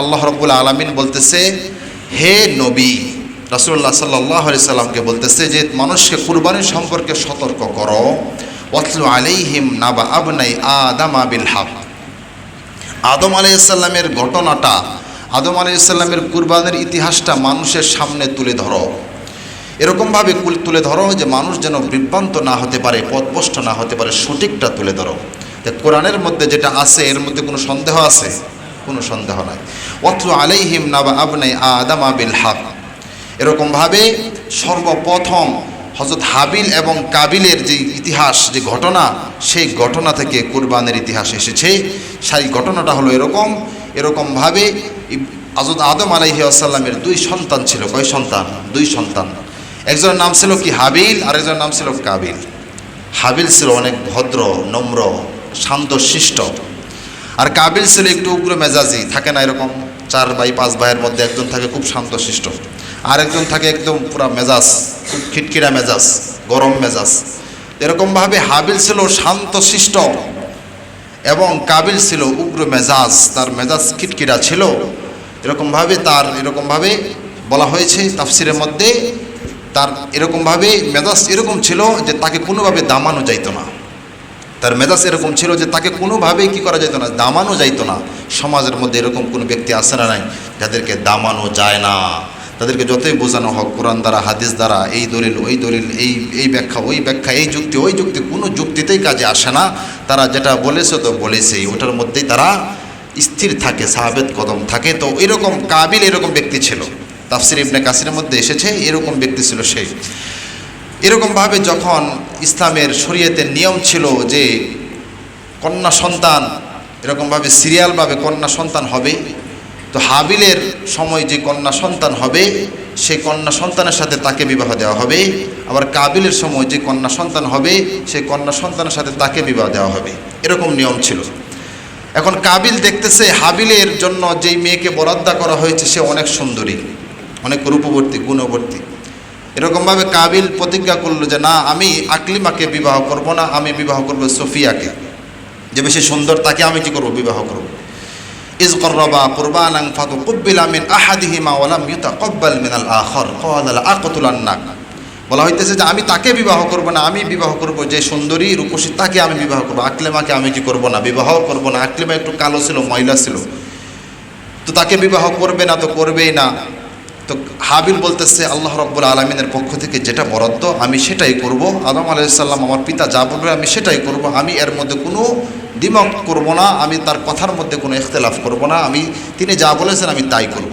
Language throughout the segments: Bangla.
আল্লাহ রব্বুল আলমিন বলতেছে, হে নবী রাসুল্লাহ সাল্লাহ সাল্লামকে বলতেছে যে, মানুষকে কুরবানির সম্পর্কে সতর্ক করো। ওয়াতলু আলাইহিম নাবা আবনাই আদাম আবিল হক। আদম আলাইসাল্লামের ঘটনাটা, আদম আলাইসাল্লামের কুরবানের ইতিহাসটা মানুষের সামনে তুলে ধরো। এরকমভাবে তুলে ধরো যে, মানুষ যেন বিভ্রান্ত না হতে পারে, পথভ্রষ্ট না হতে পারে, সঠিকটা তুলে ধরো। কোরআনের মধ্যে যেটা আছে, এর মধ্যে কোনো সন্দেহ আছে? কোনো সন্দেহ নাই। অত্র আলাইহিম নাবা আবনাই আদাম আবিল হাব এরকমভাবে সর্বপ্রথম হজরত হাবিল এবং কাবিলের যে ইতিহাস, যে ঘটনা, সেই ঘটনা থেকে কুরবানের ইতিহাস এসেছে। সেই ঘটনাটা হলো এরকম। এরকমভাবে হজরত আদম আলাইহি আসাল্লামের দুই সন্তান ছিল। কয় সন্তান? দুই সন্তান। একজনের নাম ছিল কি? হাবিল, আর একজনের নাম ছিল কাবিল। হাবিল ছিল অনেক ভদ্র, নম্র, শান্ত, শিষ্ট। আর কাবিল ছিল একটু উগ্র মেজাজি, থাকে না এরকম চার ভাই, পাঁচ ভাইয়ের মধ্যে একজন থাকে খুব শান্ত শিষ্ট আর একজন থাকে একদম পুরা মেজাজ খুব খিটখিরা মেজাজ, গরম মেজাজ। এরকমভাবে হাবিল ছিল শান্ত শিষ্ট এবং কাবিল ছিল উগ্র মেজাজ, তার মেজাজ খিটকিরা ছিল। এরকমভাবে তার, এরকমভাবে বলা হয়েছে তাফসিরের মধ্যে, তার এরকমভাবে মেজাজ এরকম ছিল যে তাকে কোনোভাবে দামানো যাইতো না। তার মেজাজ এরকম ছিল যে তাকে কোনোভাবেই কী করা যেত না, দামানো যাইতো না। সমাজের মধ্যে এরকম কোনো ব্যক্তি আসে না নাই যাদেরকে দামানো যায় না। তাদেরকে যতই বোঝানো হোক, কোরআন দ্বারা, হাদিস দ্বারা, এই দলিল, ওই দলিল, এই এই ব্যাখ্যা, ওই ব্যাখ্যা, এই যুক্তি, ওই যুক্তি, কোনো যুক্তিতেই কাজে আসে না। তারা যেটা বলেছে তো বলেছেই, ওটার মধ্যেই তারা স্থির থাকে সাহাবেদ কদম থাকে। তো এরকম কাবিল এরকম ব্যক্তি ছিল। তাফসির ইবনে কাসিরের মধ্যে এসেছে, এরকম ব্যক্তি ছিল সেই এরকমভাবে যখন ইসলামের শরীয়তের নিয়ম ছিল যে কন্যা সন্তান, এরকমভাবে সিরিয়ালভাবে কন্যা সন্তান হবে, তো হাবিলের সময় যে কন্যা সন্তান হবে সেই কন্যা সন্তানের সাথে তাকে বিবাহ দেওয়া হবে। আবার কাবিলের সময় যে কন্যা সন্তান হবে সেই কন্যা সন্তানের সাথে তাকে বিবাহ দেওয়া হবে। এরকম নিয়ম ছিল। এখন কাবিল দেখতেছে হাবিলের জন্য যেই মেয়েকে বরাদ্দা করা হয়েছে, সে অনেক সুন্দরী, অনেক রূপবর্তী, গুণবর্তী। এরকমভাবে কাবিল প্রতিজ্ঞা করল যে, না, আমি আকলিমাকে বিবাহ করব না, আমি বিবাহ করব সোফিয়াকে। যে বেশি সুন্দর, তাকে আমি কি করব? বিবাহ করব। ইজ করবা কুরবানাং বলা হইতেছে যে, আমি তাকে বিবাহ করব না, আমি বিবাহ করব যে সুন্দরী রূপসী, তাকে আমি বিবাহ করব। আকলিমাকে আমি কি করব না বিবাহ করব না। আকলিমা একটু কালো ছিল, ময়লা ছিল। তো তাকে বিবাহ করবে না, তো করবেই না। তো হাবিল বলতেছে, আল্লাহ রব্বুল আলমিনের পক্ষ থেকে যেটা বরাদ্দ, আমি সেটাই করব। আদম আলাইসাল্লাম আমার পিতা যা বলবে, আমি সেটাই করব। আমি এর মধ্যে কোনো দ্বিমত করব না, আমি তার কথার মধ্যে কোনো ইখতলাফ করব না। আমি, তিনি যা বলেছেন, আমি তাই করব।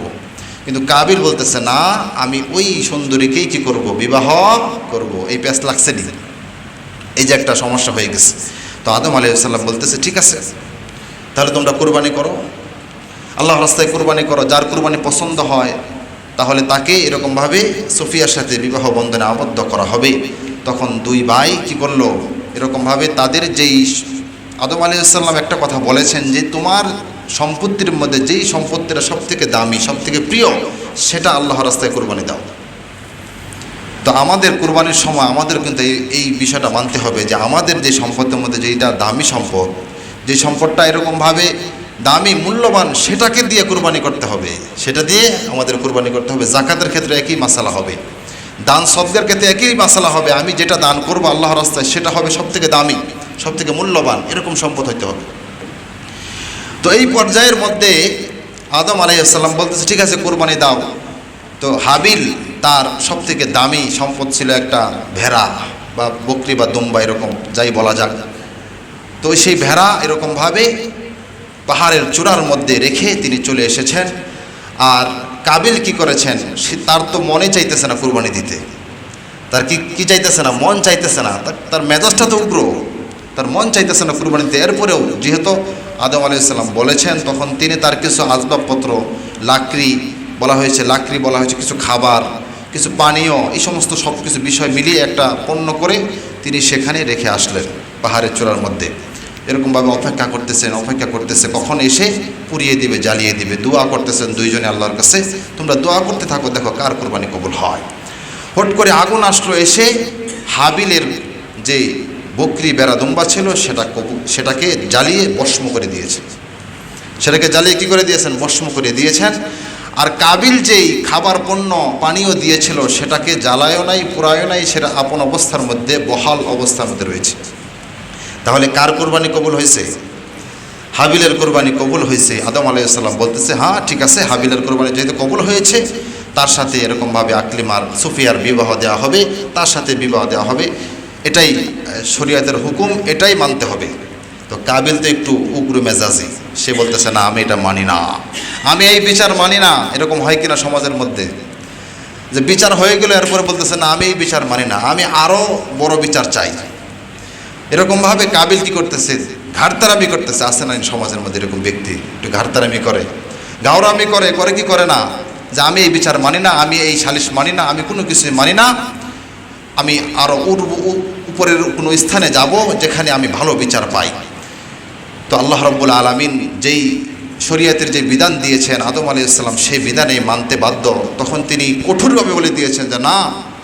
কিন্তু কাবিল বলতেছে, না, আমি ওই সুন্দরীকেই কি করব? বিবাহ করব। এই প্যাস লাগছে নি? এই যে একটা সমস্যা হয়ে গেছে। তো আদম আলাইসাল্লাম বলতেছে, ঠিক আছে, তাহলে তোমরা কোরবানি করো। আল্লাহ রাস্তায় কোরবানি করো। যার কোরবানি পছন্দ হয় তাহলে তাকে এরকমভাবে সোফিয়ার সাথে বিবাহ বন্ধনে আবদ্ধ করা হবে। তখন দুই ভাই কি করল? এরকমভাবে তাদের যেই আদম আলী একটা কথা বলেছেন যে, তোমার সম্পত্তির মধ্যে যেই সম্পত্তিটা সব থেকে দামি সব থেকে প্রিয়, সেটা আল্লাহ রাস্তায় কোরবানি দাও। তো আমাদের কোরবানির সময় আমাদের কিন্তু এই এই বিষয়টা মানতে হবে যে, আমাদের যে সম্পদের মধ্যে যেইটা দামি সম্পদ, যে সম্পদটা এরকমভাবে দামি, মূল্যবান, সেটাকে দিয়ে কোরবানি করতে হবে। সেটা দিয়ে আমাদের কোরবানি করতে হবে। জাকাতের ক্ষেত্রে একই মশালা হবে। দান সবদের ক্ষেত্রে একই মশালা হবে। আমি যেটা দান করব আল্লাহ রাস্তায়, সেটা হবে সব থেকে দামি সব থেকে মূল্যবান, এরকম সম্পদ হইতে হবে। তো এই পর্যায়ের মধ্যে আদম আলাইসাল্লাম বলতেছে, ঠিক আছে, কোরবানি দাও। তো হাবিল তার সব থেকে দামি সম্পদ ছিল একটা ভেড়া বা বকরি বা দুম্বা, এরকম যাই বলা যাক। তো সেই ভেড়া এরকমভাবে পাহাড়ের চূড়ার মধ্যে রেখে তিনি চলে এসেছেন। আর কাবিল কি করেছেন, সে তার তো মনে চাইতেছে না কুরবানি দিতে। তার কি কি চাইতেছে না, মন চাইতেছে না। তার মেজাজটা তো উগ্র। তার মন চাইতেছে না কুরবানি দিতে। এরপরেও যেহেতু আদম আলাইসাল্লাম বলেছেন, তখন তিনি তার কিছু আসবাবপত্র, লাকড়ি বলা হয়েছে, লাকড়ি বলা হয়েছে, কিছু খাবার, কিছু পানীয়, এই সমস্ত সব কিছু বিষয় মিলিয়ে একটা পণ্য করে তিনি সেখানে রেখে আসলেন পাহাড়ের চূড়ার মধ্যে। এরকমভাবে অপেক্ষা করতেছেন, অপেক্ষা করতেছে, কখন এসে পুড়িয়ে দিবে, জ্বালিয়ে দিবে, দোয়া করতেছেন দুইজনে আল্লাহর কাছে, তোমরা দোয়া করতে থাকো, দেখো কার কোরবানি কবুল হয়। হট করে আগুন আসলো, এসে হাবিলের যে বকরি বেড়া দুম্বা ছিল, সেটা সেটাকে জ্বালিয়ে ভস্ম করে দিয়েছে। সেটাকে জ্বালিয়ে কী করে দিয়েছেন? ভস্ম করে দিয়েছেন। আর কাবিল যেই খাবার পণ্য, পানীয় দিয়েছিল, সেটাকে জ্বালায়ও নাই পুরায়ও নাই, সেটা আপন অবস্থার মধ্যে বহাল অবস্থার মধ্যে রয়েছে। তাহলে কার কোরবানি কবুল হয়েছে? হাবিলের কোরবানি কবুল হয়েছে। আদম আলাইসাল্লাম বলতেছে হ্যাঁ ঠিক আছে, হাবিলের কোরবানি যেহেতু কবুল হয়েছে, তার সাথে এরকমভাবে আকলিমার সুফিয়ার বিবাহ দেওয়া হবে, তার সাথে বিবাহ দেওয়া হবে। এটাই শরীয়তের হুকুম, এটাই মানতে হবে। তো কাবিল তো একটু উগ্র মেজাজি। সে বলতেছে, না, আমি এটা মানি না। আমি এই বিচার মানি না। এরকম হয় কিনা সমাজের মধ্যে? যে বিচার হয়ে গেলে, এরপরে বলতেছে, না, আমি এই বিচার মানি না। আমি আরও বড় বিচার চাই। এরকমভাবে কাবিল কি করতেছে, ঘাড়তারামি করতেছে আসে না সমাজের মধ্যে এরকম ব্যক্তি? একটু ঘাড়তারামি করে। গাওরামি করে করে কি করে না? যে আমি এই বিচার মানি না, আমি এই সালিশ মানি না, আমি কোনো কিছুই মানি না, আমি আরও উপরের কোনো স্থানে যাব যেখানে আমি ভালো বিচার পাই। তো আল্লাহ রব্বুল আলমিন যেই শরীয়তের যে বিধান দিয়েছেন, আদম আলী ইসলাম সেই বিধানে মানতে বাধ্য। তখন তিনি কঠোরভাবে বলে দিয়েছেন যে না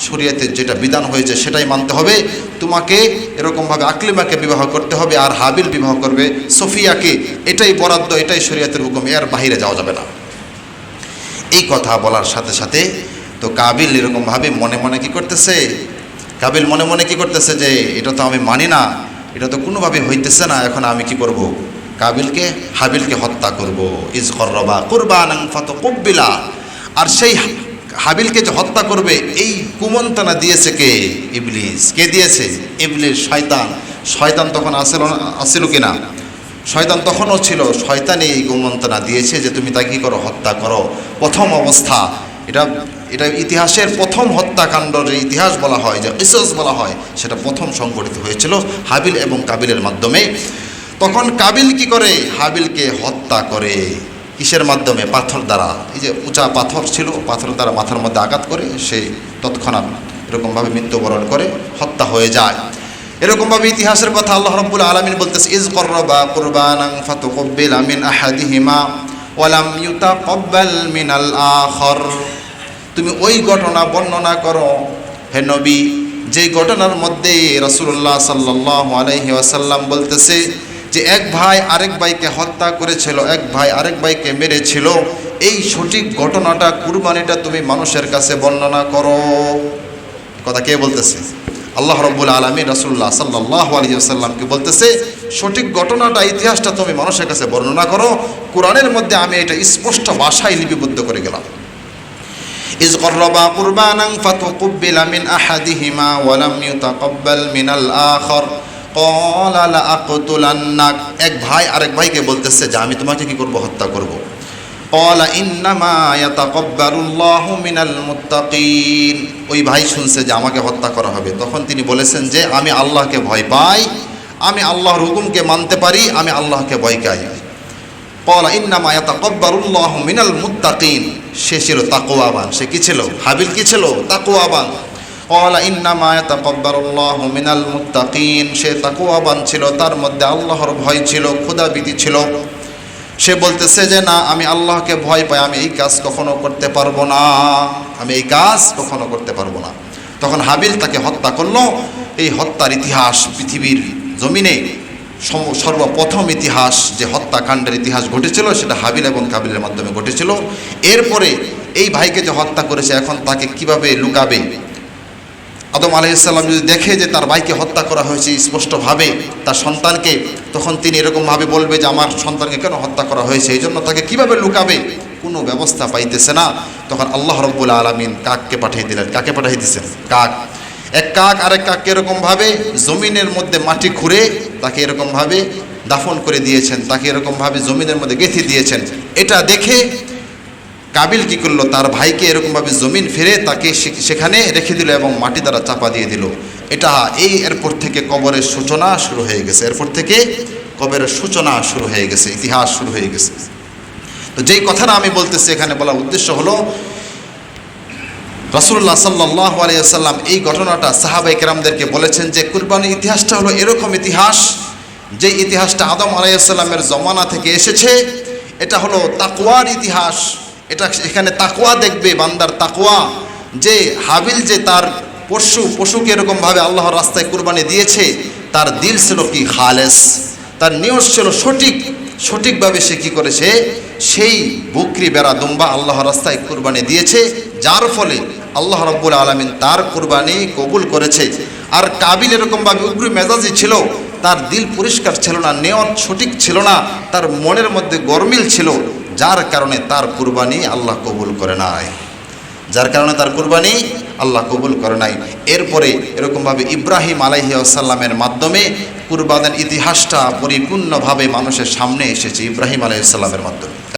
শরীয়তের যেটা বিধান হয়েছে সেটাই মানতে হবে। তোমাকে এরকমভাবে আকলিমাকে বিবাহ করতে হবে আর হাবিল বিবাহ করবে। সফিয়াকে এটাই বরাদ্দ, এটাই শরীয়তের হুকুম, এর বাহিরে যাওয়া যাবে না। এই কথা বলার সাথে সাথে তো কাবিল এরকমভাবে মনে মনে কি করতেছে? কাবিল মনে মনে কি করতেছে যে, এটা তো আমি মানি না, এটা তো কোনোভাবে হইতেছে না, এখন আমি কি করব? কাবিলকে, হাবিলকে হত্যা করব। ইজ করবা কুরবান আর সেই হাবিলকে যে হত্যা করবে, এই কুমন্ত্রণা দিয়েছে কে? ইবলিস। কে দিয়েছে? ইবলিস, শয়তান। শয়তান তখন আসল আসিল কিনা? শয়তান তখনও ছিল। শয়তানই এই কুমন্ত্রণা দিয়েছে যে তুমি তা কী করো? হত্যা করো। প্রথম অবস্থা, এটা এটা ইতিহাসের প্রথম হত্যাকাণ্ড যে ইতিহাস বলা হয়, যে ইসস বলা হয়, সেটা প্রথম সংগঠিত হয়েছিল হাবিল এবং কাবিলের মাধ্যমে। তখন কাবিল কি করে? হাবিলকে হত্যা করে। কিসের মাধ্যমে? পাথর দ্বারা। এই যে উঁচা পাথর ছিল পাথর দ্বারা মাথার মধ্যে আঘাত করে সে তৎক্ষণাৎ এরকমভাবে মৃত্যুবরণ করে, হত্যা হয়ে যায়। এরকমভাবে ইতিহাসের কথা আল্লাহ রব্বুল আলমিন বলতেছে, ইজ করবা কুরবানাং ফাতুকব্বিল আমিন আহাদিহিমা ওয়ালাম ইউতাকাব্বাল মিনাল আখর। তুমি ওই ঘটনা বর্ণনা করো। হে নবী, যে ঘটনার মধ্যে রসুল্লাহ সাল্লাহ আলহি আসাল্লাম বলতেছে যে এক ভাই আরেক ভাইকে হত্যা করেছিল এক ভাই আরেক ভাইকে মেরেছিল এই সঠিক ঘটনাটা কুরবানিটা তুমি মানুষের কাছে বর্ণনা করো কথা কে বলতেছে আল্লাহ রব্বুল আলমী রসুল্লাহ সাল্লাহ আলী আসাল্লামকে বলতেছে সঠিক ঘটনাটা ইতিহাসটা তুমি মানুষের কাছে বর্ণনা করো কোরআনের মধ্যে আমি এটা স্পষ্ট ভাষায় লিপিবদ্ধ করে গেলাম إذ قربا قربانا فتقبل من أحدهما ولم يتقبل من الآخر এক ভাই আরেক ভাইকে বলতেছে যে, আমি তোমাকে কি করব? হত্যা করব। কলা মিনাল ওই ভাই শুনছে যে, আমাকে হত্যা করা হবে। তখন তিনি বলেছেন যে, আমি আল্লাহকে ভয় পাই, আমি আল্লাহর হুকুমকে মানতে পারি, আমি আল্লাহকে ভয় পাই কলা ইন্নামা ইয়াতাকব্বারুল্লাহ মিনাল মুতাকিন সে ছিল তাকুয়াবান সে কি ছিল? হাবিল কি ছিল? তাকুয়াবান কলা ইন্নামা ইয়াতাকাব্বারুল্লাহু মিনাল মুত্তাকিন সে তাকওয়াবান ছিল, তার মধ্যে আল্লাহর ভয় ছিল খোদাবিদি ছিল। সে বলতেছে যে, না, আমি আল্লাহকে ভয় পাই, আমি এই কাজ কখনো করতে পারব না। আমি এই কাজ কখনো করতে পারব না। তখন হাবিল তাকে হত্যা করল। এই হত্যার ইতিহাস পৃথিবীর জমিনে সর্বপ্রথম ইতিহাস, যে হত্যাকাণ্ডের ইতিহাস ঘটেছিল, সেটা হাবিল এবং কাবিলের মাধ্যমে ঘটেছিল। এরপরে এই ভাইকে যে হত্যা করেছে, এখন তাকে কীভাবে লুকাবে? আদম আলাইসাল্লাম যদি দেখে যে তার ভাইকে হত্যা করা হয়েছে স্পষ্টভাবে তার সন্তানকে, তখন তিনি এরকমভাবে বলবে যে আমার সন্তানকে কেন হত্যা করা হয়েছে? এই জন্য তাকে কীভাবে লুকাবে? কোনো ব্যবস্থা পাইতেছে না। তখন আল্লাহ রব্বুল আলমিন কাককে পাঠিয়ে দিলেন। কাকে পাঠিয়ে দিয়েছেন? কাক। এক কাক আরেক কাককে এরকমভাবে জমিনের মধ্যে মাটি খুঁড়ে তাকে এরকমভাবে দাফন করে দিয়েছেন। তাকে এরকমভাবে জমিনের মধ্যে গেঁথে দিয়েছেন। এটা দেখে কাবিল কি করল? তার ভাইকে এরকমভাবে জমিন ফিরে তাকে সেখানে রেখে দিল এবং মাটি দ্বারা চাপা দিয়ে দিল। এটা এই এরপর থেকে কবরের সূচনা শুরু হয়ে গেছে। এরপর থেকে কবরের সূচনা শুরু হয়ে গেছে, ইতিহাস শুরু হয়ে গেছে। তো যেই কথাটা আমি বলতেছি, এখানে বলার উদ্দেশ্য হলো রসুল্লাহ সাল্লাহ আলিয়াল্লাম এই ঘটনাটা সাহাবাই কেরামদেরকে বলেছেন যে, কুরবানির ইতিহাসটা হলো এরকম ইতিহাস যে ইতিহাসটা আদম আলাইসাল্লামের জমানা থেকে এসেছে, এটা হলো তাকুয়ার ইতিহাস। এটা এখানে তাকুয়া দেখবে, বান্দার তাকুয়া যে হাবিল যে তার পশু, পশুকে এরকমভাবে আল্লাহর রাস্তায় কুরবানি দিয়েছে, তার দিল ছিল কি? খালেস। তার নিয়স ছিল সঠিক। সঠিকভাবে সে কী করেছে? সেই বকরি বেড়া দুম্বা আল্লাহ রাস্তায় কুরবানি দিয়েছে, যার ফলে আল্লাহ রব্বুল আলমিন তার কুরবানি কবুল করেছে। আর কাবিল এরকমভাবে উগ্র মেজাজি ছিল, তার দিল পরিষ্কার ছিল না নেওয়ার সঠিক ছিল না, তার মনের মধ্যে গরমিল ছিল। যার কারণে তার কুরবানি আল্লাহ কবুল করে নাই। যার কারণে তার কুরবানি আল্লাহ কবুল করে নাই। এরপরে এরকমভাবে ইব্রাহিম আলাইহি আসাল্লামের মাধ্যমে কুরবানের ইতিহাসটা পরিপূর্ণভাবে মানুষের সামনে এসেছে ইব্রাহিম আলাইসাল্লামের মাধ্যমে।